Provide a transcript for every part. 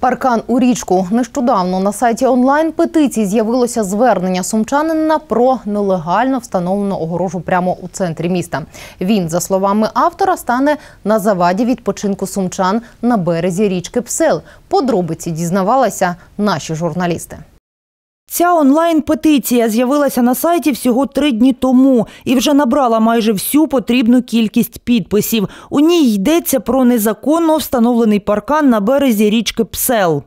Паркан у річку. Нещодавно на сайті онлайн петиції з'явилося звернення сумчанина про нелегально встановлену огорожу прямо у центрі міста. Він, за словами автора, стане на заваді відпочинку сумчан на березі річки Псел. Подробиці дізнавалися наші журналісти. Ця онлайн-петиція з'явилася на сайті всього три дні тому і вже набрала майже всю потрібну кількість підписів. У ній йдеться про незаконно встановлений паркан на березі річки Псел.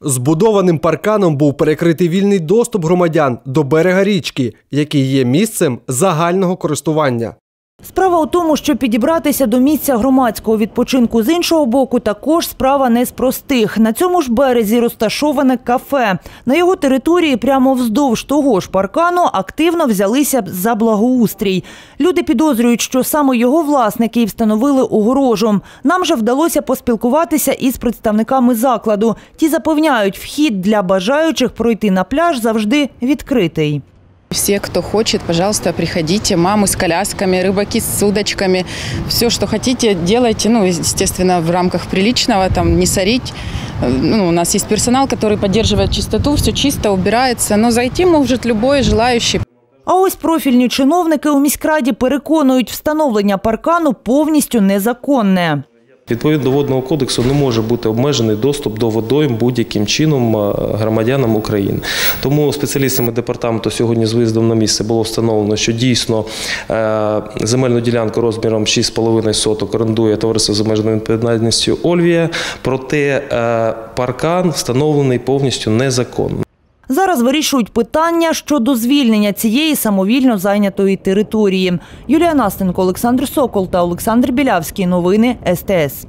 Збудованим парканом був перекритий вільний доступ громадян до берега річки, який є місцем загального користування. Справа у тому, що підібратися до місця громадського відпочинку з іншого боку також справа не з простих. На цьому ж березі розташоване кафе. На його території прямо вздовж того ж паркану активно взялися за благоустрій. Люди підозрюють, що саме його власники і встановили огорожу. Нам же вдалося поспілкуватися із представниками закладу. Ті запевняють, вхід для бажаючих пройти на пляж завжди відкритий. Все, кто хочет, пожалуйста, приходите. Мамы с колясками, рыбаки с удочками. Все, что хотите, делайте. Ну, естественно, в рамках приличного, там, не сорить. Ну, у нас есть персонал, который поддерживает чистоту, все чисто, убирается. Но зайти может любой желающий. А ось профільні чиновники у міськраді переконують, встановлення паркану повністю незаконне. Відповідно до водного кодексу не може бути обмежений доступ до водойм будь-яким чином е, громадянам України. Тому спеціалістами департаменту сьогодні з виїздом на місце було встановлено, що дійсно е, земельну ділянку розміром 6,5 соток орендує товариство з обмеженою відповідальністю Ольвія, проте е, паркан встановлений повністю незаконно. Зараз вирішують питання щодо звільнення цієї самовільно зайнятої території. Юлія Настенко, Олександр Сокол та Олександр Білявський. Новини СТС.